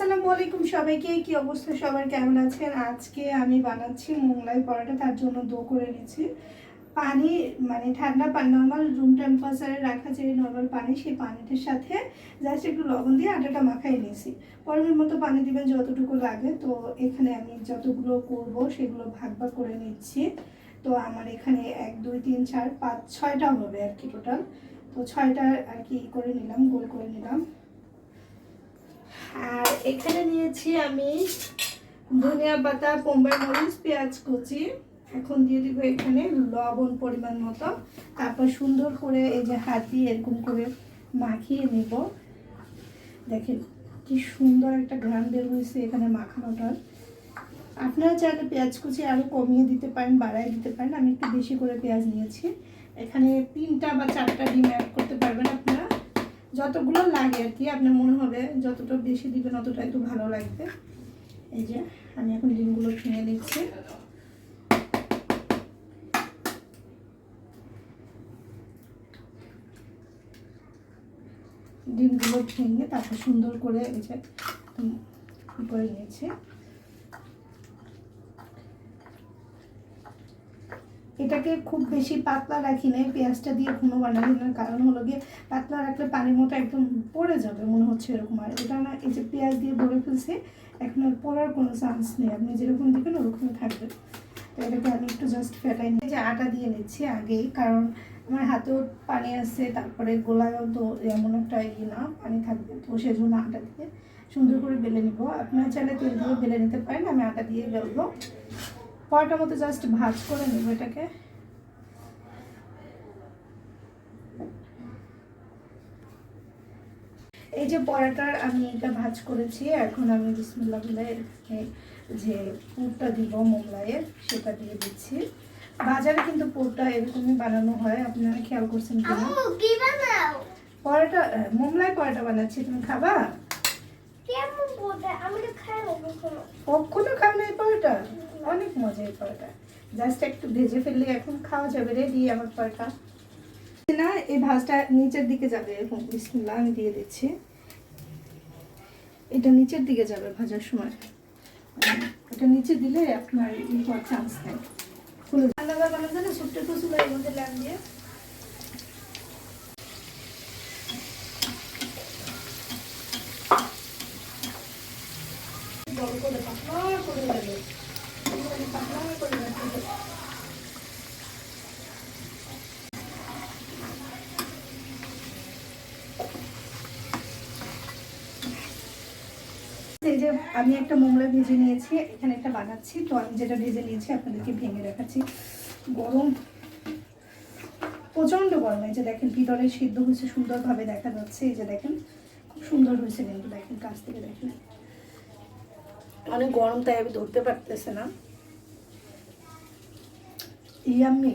আসসালামু আলাইকুম সবাইকে, কি অবস্থা? সবার কেমন আছেন? আজকে আমি বানাচ্ছি মোগলাই পরোটা, তার জন্য দো করে নিচ্ছি পানি মানে ঠান্ডা পানি নর্মাল রুম টেম্পারেচারে রাখা যে নর্মাল পানি, সেই পানিটার সাথে জাস্ট একটু লবণ দিয়ে আটাটা মাখাই নিয়েছি। পরিমাণ মতো পানি দিবেন যতটুকু লাগে, তো এখানে আমি যতগুলো করব সেগুলো ভাগ ভাগ করে নিচ্ছি। তো আমার এখানে এক, দুই, তিন, চার, পাঁচ, ছয়টা হবে আর কি টোটাল তো ছয়টা আর কি করে নিলাম, গোল করে নিলাম। আর এখানে নিয়েছি আমি ধনিয়া পাতা, বোম্বাই মরিচ, পেঁয়াজ কুচি। এখন দিয়ে দিব এখানে লবণ পরিমাণ মতো। তারপর সুন্দর করে এই যে হাত দিয়ে এরকম করে মাখিয়ে নেব। দেখেন কি সুন্দর একটা ঘ্রাণ বের হয়েছে এখানে মাখানোটার আপনারা চাইলে পেঁয়াজ কুচি আরও কমিয়ে দিতে পারেন বাড়াই দিতে পারেন। আমি একটু বেশি করে পেঁয়াজ নিয়েছি। এখানে তিনটা বা চারটা ডিম অ্যাড করতে পারবেন আপনারা। যতগুলো লাগে আর কি, আপনার মনে হবে যতটা বেশি দিবেন অতটা একটু ভালো লাগবে। এই যে, আমি এখন ডিমগুলো ভেঙে নিচ্ছি। ডিমগুলো ভেঙে তারপর সুন্দর করে এই যে করে নিয়েছি। এটাকে খুব বেশি পাতলা রাখি নাই, পেঁয়াজটা দিয়ে ঘন বানাই না কারণ হলো গিয়ে পাতলা রাখলে পানির মতো একদম পড়ে যাবে, মনে হচ্ছে এরকম আর। এটা না, এই যে পেঁয়াজ দিয়ে ভরে ফেলছে, এখন আর পড়ার কোনো চান্স নেই। আপনি যেরকম দিবেন, ওরকমই থাকবে। তো এটাকে আমি একটু জাস্ট ফেটাই নিয়ে যে আটা দিয়ে নিচ্ছি আগেই, কারণ আমার হাতেও পানি আছে, তারপরে গোলায়ও তো এমন একটা ইয়ে না, পানি থাকবে। তো সেজন্য আটা দিয়ে সুন্দর করে বেলে নিব। আপনারা চাইলে তেল দিয়ে বেলে নিতে পারেন, আমি আটা দিয়ে বেলবো। পরোটার মতো জাস্ট ভাজ করে নেব এটাকে। এই যে পরোটার আমি এটা ভাজ করেছি এখন আমি বিসমুল্লাহ যে পুরটা দিব মোগলাইয়ের সেটা দিয়ে দিচ্ছি। বাজারে কিন্তু পুরটা এরকমই বানানো হয় আপনারা খেয়াল করছেন পরোটা আহ, মোগলাই পরোটা বানাচ্ছি তুমি খাবা? কখনো। খাও না এই পরোটা? অনেক মজা এই পরোটা। জাস্ট একটু ভেজে ফেললে এখন খাওয়া যাবে। রেডি আমার পরোটা? না, এই ভাজটা নিচের দিকে যাবে। এরকম বিসমিল্লাহ আমি দিয়ে দিচ্ছি। এটা নিচের দিকে যাবে ভাজার সময়। এটা নিচে দিলে আপনার চান্স নেই। ফুলে ঠান্ডা বানাতে না ছোট্ট একটু মধ্যে দিয়ে আমি একটা মোমলা ভেজে নিয়েছি, এখানে একটা বানাচ্ছি। তো আমি যেটা ভেজে নিয়েছি, আপনাদেরকে ভেঙে দেখাচ্ছি। গরম। প্রচণ্ড গরম। এই যে দেখেন ভিতরে সিদ্ধ হয়েছে, সুন্দরভাবে দেখা যাচ্ছে। এই যে দেখেন, খুব সুন্দর হয়েছে কিন্তু দেখেন, কাছ থেকে দেখেন। অনেক গরম তাই আমি ধরতে পারতেছে না। ইয়াম্মি।